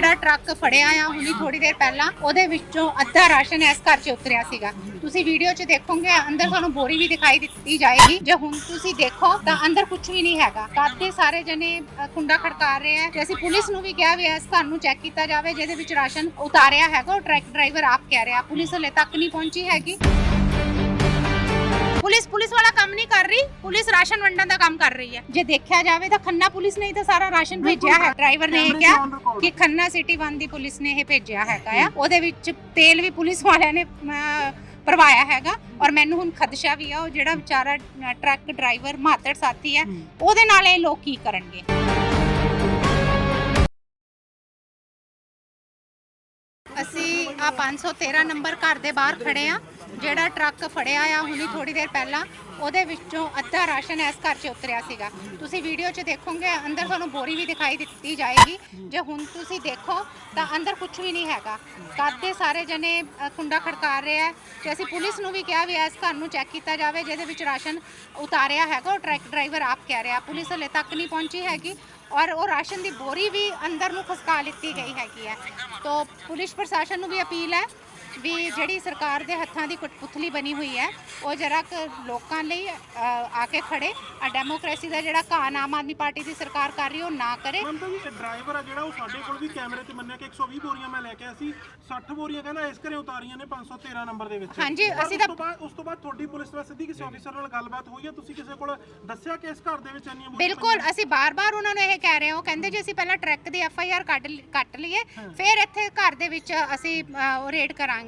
ਜਿਹੜਾ ਟਰੱਕ ਫੜਿਆ ਆ ਹੁਣੀ ਥੋੜੀ ਦੇਰ ਪਹਿਲਾਂ, ਉਹਦੇ ਵਿੱਚੋਂ ਅੱਧਾ ਰਾਸ਼ਨ ਇਸ ਘਰ 'ਚ ਉਤਰਿਆ ਸੀਗਾ। ਤੁਸੀਂ ਵੀਡੀਓ 'ਚ ਦੇਖੋਗੇ, ਅੰਦਰ ਤੁਹਾਨੂੰ ਬੋਰੀ ਵੀ ਦਿਖਾਈ ਦਿੱਤੀ ਜਾਏਗੀ। ਜੇ ਹੁਣ ਤੁਸੀਂ ਦੇਖੋ, ਤਾਂ ਅੰਦਰ ਕੁਝ ਵੀ ਨਹੀਂ ਹੈਗਾ। ਕਾਤੇ ਸਾਰੇ ਜਣੇ ਕੁੰਡਾ ਖੜਕਾ ਰਹੇ ਆ। ਤੇ ਅਸੀਂ ਪੁਲਿਸ ਨੂੰ ਵੀ ਕਿਹਾ ਵੀ ਇਸ ਘਰ ਨੂੰ ਚੈੱਕ ਕੀਤਾ ਜਾਵੇ, ਜਿਹਦੇ ਵਿੱਚ ਰਾਸ਼ਨ ਉਤਾਰਿਆ ਹੈਗਾ, ਉਹ ਟਰੱਕ ਡਰਾਈਵਰ ਆਪ ਕਹਿ ਰਿਹਾ। ਪੁਲਿਸ ਹਲੇ ਤੱਕ ਨਹੀਂ ਪਹੁੰਚੀ ਹੈਗੀ। ਪੁਲਿਸ ਪੁਲਿਸ ਵਾਲਾ ਕੰਮ ਨਹੀਂ ਕਰ ਰਹੀ ਪੁਲਿਸ ਰਾਸ਼ਨ ਵੰਡਣ ਦਾ ਕੰਮ ਕਰ ਰਹੀ ਹੈ। ਜੇ ਦੇਖਿਆ ਜਾਵੇ ਤਾਂ ਖੰਨਾ ਪੁਲਿਸ ਨੇ ਹੀ ਤਾਂ ਸਾਰਾ ਰਾਸ਼ਨ ਭੇਜਿਆ ਹੈ। ਡਰਾਈਵਰ ਨੇ ਇਹ ਕਿਹਾ ਕਿ ਖੰਨਾ ਸਿਟੀ ਵਨ ਦੀ ਪੁਲਿਸ ਨੇ ਇਹ ਭੇਜਿਆ ਹੈਗਾ ਆ। ਉਹਦੇ ਵਿੱਚ ਤੇਲ ਵੀ ਪੁਲਿਸ ਵਾਲਿਆਂ ਨੇ ਭਰਵਾਇਆ ਹੈਗਾ। ਔਰ ਮੈਨੂੰ ਹੁਣ ਖਦਸ਼ਾ ਵੀ ਆ ਉਹ ਜਿਹੜਾ ਵਿਚਾਰਾ ਟਰੱਕ ਡਰਾਈਵਰ ਮਾਤੜ ਸਾਥੀ ਹੈ ਉਹਦੇ ਨਾਲ ਇਹ ਲੋਕ ਕੀ ਕਰਨਗੇ? ਅਸੀਂ ਆ 513 ਨੰਬਰ ਘਰ ਦੇ ਬਾਹਰ ਖੜੇ ਆ ਜਿਹੜਾ ਟਰੱਕ ਫੜਿਆ ਆ ਹੁਣੀ ਥੋੜੀ ਦੇਰ ਪਹਿਲਾਂ ਉਹਦੇ ਵਿੱਚੋਂ ਅੱਧਾ ਰਾਸ਼ਨ ਇਸ ਘਰ 'ਚ ਉਤਰਿਆ ਸੀਗਾ। ਤੁਸੀਂ ਵੀਡੀਓ 'ਚ ਦੇਖੋਗੇ ਅੰਦਰ ਤੁਹਾਨੂੰ ਬੋਰੀ ਵੀ ਦਿਖਾਈ ਦਿੱਤੀ ਜਾਏਗੀ। ਜੇ ਹੁਣ ਤੁਸੀਂ ਦੇਖੋ ਤਾਂ ਅੰਦਰ ਕੁਝ ਵੀ ਨਹੀਂ ਹੈਗਾ। ਕੱਦ ਦੇ ਸਾਰੇ ਜਣੇ ਅ, ਕੁੰਡਾ ਖੜਕਾ ਰਹੇ ਆ। ਤੇ ਅਸੀਂ ਪੁਲਿਸ ਨੂੰ ਵੀ ਕਿਹਾ ਵੀ ਇਸ ਘਰ ਨੂੰ ਚੈੱਕ ਕੀਤਾ ਜਾਵੇ ਜਿਹਦੇ ਵਿੱਚ ਰਾਸ਼ਨ ਉਤਾਰਿਆ ਹੈਗਾ ਉਹ ਟਰੱਕ ਡਰਾਈਵਰ ਆਪ ਕਹਿ ਰਿਹਾ। ਪੁਲਿਸ ਹਲੇ ਤੱਕ ਨਹੀਂ ਪਹੁੰਚੀ ਹੈਗੀ ਔਰ ਉਹ ਰਾਸ਼ਨ ਦੀ ਬੋਰੀ ਵੀ ਅੰਦਰ ਨੂੰ ਖਸਕਾ ਲਿੱਤੀ ਗਈ ਹੈਗੀ ਹੈ। ਤਾਂ ਪੁਲਿਸ ਪ੍ਰਸ਼ਾਸਨ ਨੂੰ ਵੀ ਅਪੀਲ ਹੈ ਵੀ ਜਿਹੜੀ ਸਰਕਾਰ ਦੇ ਹੱਥਾਂ ਦੀ ਕਠਪੁਤਲੀ ਬਣੀ ਹੋਈ ਹੈ ਉਹ ਜਰਾ ਲੋਕਾਂ ਲਈ ਆ ਕੇ ਖੜੇ। ਆ ਡੈਮੋਕ੍ਰੇਸੀ ਦਾ ਜਿਹੜਾ ਕਾਨ ਆਮ ਆਦਮੀ ਪਾਰਟੀ ਦੀ ਸਰਕਾਰ ਕਰ ਰਹੀ ਉਹ ਨਾ ਕਰੇ। ਵੀ ਡਰਾਈਵਰ ਆ ਜਿਹੜਾ ਉਹ ਸਾਡੇ ਕੋਲ ਵੀ ਕੈਮਰੇ ਤੇ ਮੰਨਿਆ ਕਿ 120 ਬੋਰੀਆਂ ਮੈਂ ਲੈ ਕੇ ਆਇਆ ਸੀ 60 ਬੋਰੀਆਂ ਕਹਿੰਦਾ ਇਸ ਘਰੇ ਉਤਾਰੀਆਂ ਨੇ 513 ਨੰਬਰ ਦੇ ਵਿੱਚ। ਹਾਂਜੀ, ਅਸੀਂ ਤਾਂ- ਉਸ ਤੋਂ ਬਾਅਦ ਤੁਹਾਡੀ ਪੁਲਿਸ ਨਾਲ ਸਿੱਧੀ ਕਿਸੇ ਆਫੀਸਰ ਨਾਲ ਗੱਲਬਾਤ ਹੋਈ ਹੈ ਤੁਸੀਂ ਕਿਸੇ ਕੋਲ ਦੱਸਿਆ ਕਿ ਇਸ ਘਰ ਦੇ ਵਿੱਚ ਇੰਨੀਆਂ ਬੋਰੀਆਂ ਬਿਲਕੁਲ ਅਸੀਂ ਬਾਰ-ਬਾਰ ਉਹਨਾਂ ਨੂੰ ਇਹ ਕਹਿ ਰਹੇ ਹਾਂ। ਉਹ ਕਹਿੰਦੇ ਜੀ ਅਸੀਂ ਪਹਿਲਾਂ ਟਰੱਕ ਦੀ ਐਫ ਆਈ ਆਰ ਕੱਟ ਲਈਏ ਫਿਰ ਇੱਥੇ ਘਰ ਦੇ ਵਿੱਚ ਅਸੀਂ ਰੇਡ ਕਰਾਂਗੇ।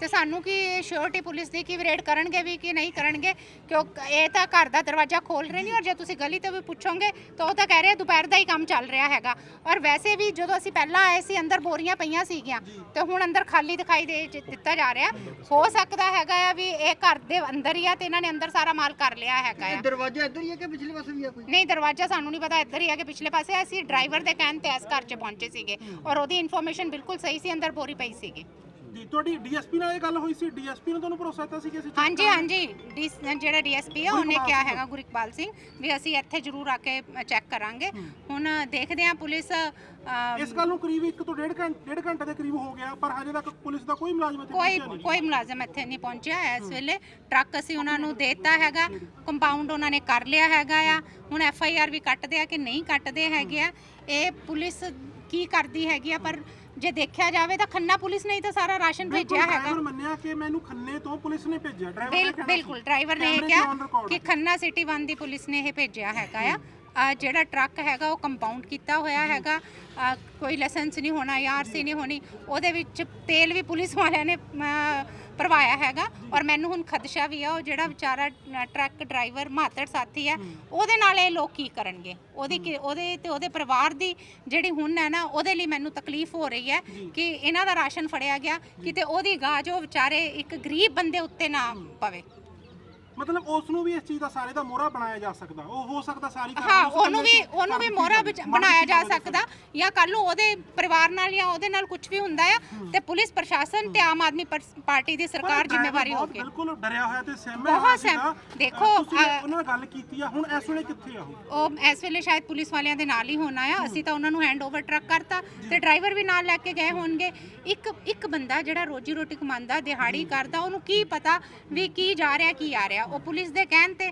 ਤੇ ਸਾਨੂੰ ਕੀ ਸ਼ੋਰਟੀ ਪੁਲਿਸ ਦੀ ਕੀ ਰੇਡ ਕਰਨਗੇ ਵੀ ਕਿ ਨਹੀਂ ਕਰਨਗੇ? ਕਿਉਂ ਇਹ ਤਾਂ ਘਰ ਦਾ ਦਰਵਾਜ਼ਾ ਖੋਲ ਰਹੇ ਨਹੀਂ ਔਰ ਜੇ ਤੁਸੀਂ ਗਲੀ ਤੇ ਵੀ ਪੁੱਛੋਗੇ ਤਾਂ ਉਹ ਤਾਂ ਕਹਿ ਰਹੇ ਆ ਦੁਪਹਿਰ ਦਾ ਹੀ ਕੰਮ ਚੱਲ ਰਿਹਾ ਹੈਗਾ। ਔਰ ਵੈਸੇ ਵੀ ਜਦੋਂ ਅਸੀਂ ਪਹਿਲਾਂ ਆਏ ਸੀ ਅੰਦਰ ਬੋਰੀਆਂ ਪਈਆਂ ਸੀਗੀਆਂ ਤੇ ਹੁਣ ਅੰਦਰ ਖਾਲੀ ਦਿਖਾਈ ਦੇ ਦਿੱਤਾ ਜਾ ਰਿਹਾ। ਹੋ ਸਕਦਾ ਹੈਗਾ ਆ ਵੀ ਇਹ ਘਰ ਦੇ ਅੰਦਰ ਹੀ ਆ ਤੇ ਇਹਨਾਂ ਨੇ ਅੰਦਰ ਸਾਰਾ ਮਾਲ ਕਰ ਲਿਆ ਹੈਗਾ ਆ। ਦਰਵਾਜ਼ਾ ਇੱਧਰ ਹੀ ਹੈ ਕਿ ਪਿਛਲੇ ਪਾਸੇ ਵੀ ਹੈ ਕੋਈ? ਨਹੀਂ ਦਰਵਾਜ਼ਾ ਸਾਨੂੰ ਨਹੀਂ ਪਤਾ ਇੱਧਰ ਹੀ ਆ ਕਿ ਪਿਛਲੇ ਪਾਸੇ ਅਸੀਂ ਡਰਾਈਵਰ ਦੇ ਕਹਿਣ ਤੇ ਇਸ ਘਰ 'ਚ ਪਹੁੰਚੇ ਸੀਗੇ। ਔਰ ਉਹਦੀ ਇਨਫੋਰਮੇਸ਼ਨ ਬਿਲਕੁਲ ਸਹੀ ਸੀ ਅੰਦਰ ਬੋਰੀ ਪਈ ਸੀਗੀ। ਜੀ। ਤੁਹਾਡੀ ਡੀਐਸਪੀ ਨਾਲ ਇਹ ਗੱਲ ਹੋਈ ਸੀ? ਡੀਐਸਪੀ ਨੇ ਤੁਹਾਨੂੰ ਭਰੋਸਾ ਦਿੱਤਾ ਸੀ ਕਿ ਅਸੀਂ check ਹਾਂਜੀ ਕਰਾਂਗੇ? ਹਾਂਜੀ। ਡੀ- ਜਿਹੜਾ ਡੀਐਸਪੀ ਆ ਉਹਨੇ ਕਿਹਾ ਹੈਗਾ ਗੁਰਿਕਪਾਲ ਸਿੰਘ ਵੀ ਅਸੀਂ ਇੱਥੇ ਜ਼ਰੂਰ ਆ ਕੇ ਚੈੱਕ ਕਰਾਂਗੇ। ਹੁਣ ਦੇਖਦੇ ਹਾਂ ਪੁਲਿਸ ਇਸ ਗੱਲ ਨੂੰ ਕਰੀਬ 1 ਤੋਂ 1.5 ਘੰਟੇ 1.5 ਘੰਟੇ ਦੇ ਕਰੀਬ ਹੋ ਗਿਆ ਪਰ ਹਜੇ ਤੱਕ ਪੁਲਿਸ ਦਾ ਕੋਈ ਮੁਲਾਜ਼ਮ ਇੱਥੇ ਕੋਈ ਪਹੁੰਚਿਆ ਨਹੀਂ। ਕੋਈ ਮੁਲਾਜ਼ਮ ਇੱਥੇ ਨਹੀਂ ਪਹੁੰਚਿਆ। ਇਸ ਵੇਲੇ ਟਰੱਕ ਅਸੀਂ ਉਹਨਾਂ ਨੂੰ ਦੇਤਾ ਹੈਗਾ ਕੰਪਾਊਂਡ ਉਹਨਾਂ ਨੇ ਕਰ ਲਿਆ ਹੈਗਾ ਆ। ਹੁਣ ਐਫ ਆਈ ਆਰ ਵੀ ਕੱਟਦੇ ਆ ਕਿ ਨਹੀਂ ਕੱਟਦੇ ਹੈਗੇ ਆ। ਇਹ ਪੁਲਿਸ ਕੀ ਕਰਦੀ ਹੈਗੀ ਆ ਪਰ ਜੇ ਦੇਖਿਆ ਜਾਵੇ ਤਾਂ ਖੰਨਾ ਪੁਲਿਸ ਨੇ ਹੀ ਤਾਂ ਸਾਰਾ ਰਾਸ਼ਨ ਭੇਜਿਆ ਹੈਗਾ। ਡਰਾਈਵਰ ਮੰਨਿਆ ਕਿ ਮੈਨੂੰ ਖੰਨੇ ਤੋਂ ਪੁਲਿਸ ਨੇ ਭੇਜਿਆ? ਡਰਾਈਵਰ ਬਿਲ ਨੇ ਕਹਿਣਾ ਬਿਲਕੁਲ ਸੀ। ਡਰਾਈਵਰ ਨੇ ਇਹ ਕੈਮਰੇ 'ਚ on ਕਿਹਾ record ਕਿ ਖੰਨਾ ਸਿਟੀ ਵਨ ਦੀ ਪੁਲਿਸ ਨੇ ਇਹ ਭੇਜਿਆ ਹੈਗਾ ਆ। ਅ, ਜਿਹੜਾ ਟਰੱਕ ਹੈਗਾ ਉਹ ਕੰਪਾਊਂਡ ਕੀਤਾ ਹੋਇਆ ਹੈਗਾ। ਕੋਈ ਲਾਇਸੈਂਸ ਨਹੀਂ ਹੋਣਾ ਆਰਸੀ ਨਹੀਂ ਹੋਣੀ। ਉਹਦੇ ਵਿੱਚ ਤੇਲ ਵੀ ਪੁਲਿਸ ਵਾਲਿਆਂ ਨੇ ਭਰਵਾਇਆ ਹੈਗਾ ਔਰ ਮੈਨੂੰ ਹੁਣ ਖਦਸ਼ਾ ਵੀ ਆ ਉਹ ਜਿਹੜਾ ਵਿਚਾਰਾ ਟਰੱਕ ਡਰਾਈਵਰ ਮਾਤੜ ਸਾਥੀ ਹੈ। ਉਹਦੇ ਨਾਲ ਇਹ ਲੋਕ ਕੀ ਕਰਨਗੇ? ਉਹਦੀ ਉਹਦੇ ਤੇ ਉਹਦੇ ਪਰਿਵਾਰ ਦੀ ਜਿਹੜੀ ਹੁਣ ਹੈ ਨਾ ਉਹਦੇ ਲਈ ਮੈਨੂੰ ਤਕਲੀਫ ਹੋ ਰਹੀ ਹੈ ਕਿ ਇਹਨਾਂ ਦਾ ਰਾਸ਼ਨ ਫੜਿਆ ਗਿਆ ਕਿਤੇ ਉਹਦੀ ਗਾਹ ਜੋ ਵਿਚਾਰੇ ਇੱਕ ਗਰੀਬ ਬੰਦੇ ਉੱਤੇ ਨਾ ਪਵੇ। ਮਤਲਬ ਉਸ ਨੂੰ ਵੀ ਇਸ ਚੀਜ਼ ਦਾ ਸਾਰੇ ਦਾ ਮੋਹਰਾ ਬਣਾਇਆ ਜਾ ਸਕਦਾ। ਉਹ ਹੋ ਸਕਦਾ ਸਾਰੀ ਹਾਂ ਕਾਰਵਾਈ ਉਸ ਉਹਨੂੰ ਵੀ ਉਹਨੂੰ ਵੀ ਮੋਹਰਾ। ਬਣਾਇਆ ਜਾ ਸਕਦਾ ਜਾਂ ਕੱਲ ਨੂੰ ਉਹਦੇ ਪਰਿਵਾਰ ਨਾਲ ਜਾਂ ਉਹਦੇ ਨਾਲ ਕੁਝ ਵੀ ਹੁੰਦਾ ਆ ਤੇ ਪੁਲਿਸ ਪ੍ਰਸ਼ਾਸਨ ਤੇ ਆਮ ਆਦਮੀ ਪਰ- ਪਾਰਟੀ ਦੀ ਪਰ ਸਰਕਾਰ ਜ਼ਿੰਮੇਵਾਰੀ ਬਹੁਤ ਹੋਵੇ ਬਿਲਕੁਲ ਡਰਿਆ ਹੋਇਆ ਤੇ ਸਹਿਮਿਆ ਬਹੁਤ ਹੋਇਆ ਸਹਿਮ- ਸੀਗਾ। ਦੇਖੋ, ਅ, ਤੁਸੀਂ ਅ, ਉਹਨਾਂ ਨਾਲ ਗੱਲ ਕੀਤੀ ਆ ਹੁਣ ਇਸ ਵੇਲੇ ਕਿੱਥੇ ਆ ਉਹ? ਉਹ ਇਸ ਵੇਲੇ ਸ਼ਾਇਦ ਪੁਲਿਸ ਵਾਲਿਆਂ ਦੇ ਨਾਲ ਹੀ ਹੋਣਾ ਆ। ਅਸੀਂ ਤਾਂ ਉਹਨਾਂ ਨੂੰ ਹੈਂਡ ਓਵਰ ਟਰੱਕ ਕਰਤਾ ਤੇ ਡਰਾਈਵਰ ਵੀ ਨਾਲ ਲੈ ਕੇ ਗਏ ਹੋਣਗੇ। ਇੱਕ ਇੱਕ ਬੰਦਾ ਜਿਹੜਾ ਰੋਜੀ ਰੋਟੀ ਕਮਾਉਂਦਾ ਦਿਹਾੜੀ ਕਰਦਾ ਉਹਨੂੰ ਕੀ ਪਤਾ ਵੀ ਕੀ ਜਾ ਰਿਹਾ ਕੀ ਆ ਰਿਹਾ। ਉਹ ਪੁਲਿਸ ਦੇ ਕਹਿਣ ਤੇ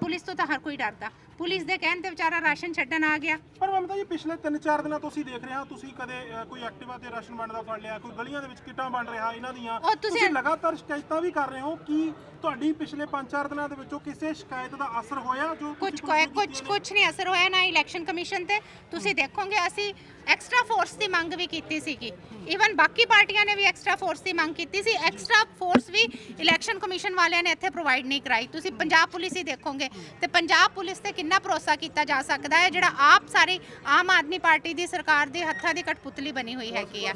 ਪੁਲਿਸ ਤੋਂ ਤਾਂ ਹਰ ਕੋਈ ਡਰਦਾ। ਪੁਲਿਸ ਦੇ ਕਹਿਣ ਤੇ ਵਿਚਾਰਾ ਰਾਸ਼ਨ ਛੱਡਣ ਆ ਗਿਆ। ਪਰ ਮਮਤਾ ਜੀ ਪਿਛਲੇ 3-4 ਦਿਨਾਂ ਤੋਂ ਅਸੀਂ ਦੇਖ ਰਹੇ ਹਾਂ ਤੁਸੀਂ ਕਦੇ ਅ, ਕੋਈ ਐਕਟਿਵਾ ਤੇ ਰਾਸ਼ਨ ਬਣਦਾ ਫੜ ਲਿਆ ਕੋਈ ਗਲੀਆਂ ਦੇ ਵਿੱਚ ਕਿੱਟਾਂ ਬਣ ਰਿਹਾ ਇਹਨਾਂ ਦੀਆਂ। ਉਹ ਤੁਸੀਂ- ਲਗਾਤਾਰ ਸ਼ਿਕਾਇਤਾਂ ਵੀ ਕਰ ਰਹੇ ਹੋ ਕਿ ਤੁਹਾਡੀ ਪਿਛਲੇ 5-4 ਦਿਨਾਂ ਦੇ ਵਿੱਚੋਂ ਕਿਸੇ ਸ਼ਿਕਾਇਤ ਦਾ ਅਸਰ ਹੋਇਆ ਜੋ ਕੁਝ ਤੁਸੀਂ ਕੋਈ ਪੁਲਿਸ ਨੂੰ ਕੁਝ? ਕੁਝ ਨਹੀਂ ਅਸਰ ਹੋਇਆ ਨਾ ਇਲੈਕਸ਼ਨ ਕਮਿਸ਼ਨ ਤੇ। ਤੁਸੀਂ ਦੇਖੋਗੇ ਅਸੀਂ ਐਕਸਟਰਾ ਫੋਰਸ ਦੀ ਮੰਗ ਵੀ ਕੀਤੀ ਸੀਗੀ। ਈਵਨ ਬਾਕੀ ਪਾਰਟੀਆਂ ਨੇ ਵੀ ਐਕਸਟਰਾ ਫੋਰਸ ਦੀ ਮੰਗ ਕੀਤੀ ਸੀ। ਐਕਸਟਰਾ ਫੋਰਸ ਵੀ ਇਲੈਕਸ਼ਨ ਕਮਿਸ਼ਨ ਵਾਲਿਆਂ ਨੇ ਇੱਥੇ ਪ੍ਰੋਵਾਈਡ ਨਹੀਂ ਕਰਾਈ। ਤੁਸੀਂ ਪੰਜਾਬ ਪੁਲਿਸ ਹੀ ਦੇਖੋਗੇ ਤੇ ਪੰਜਾਬ ਪੁਲਿਸ ਤੇ ਕਿੰਨਾ ਭਰੋਸਾ ਕੀਤਾ ਜਾ ਸਕਦਾ ਹੈ? ਜਿਹੜਾ ਆਪ ਸਾਰੀ ਆਮ ਆਦਮੀ ਪਾਰਟੀ ਦੀ ਸਰਕਾਰ ਦੇ ਹੱਥਾਂ ਦੀ ਕਠਪੁਤਲੀ ਬਣੀ ਹੋਈ ਹੈਗੀ ਆ।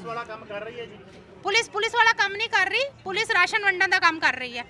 ਪੁਲਿਸ ਪੁਲਿਸ ਵਾਲਾ ਕੰਮ ਨਹੀਂ ਕਰ ਰਹੀ। ਪੁਲਿਸ ਰਾਸ਼ਨ ਵੰਡਣ ਦਾ ਕੰਮ ਕਰ ਰਹੀ ਹੈ।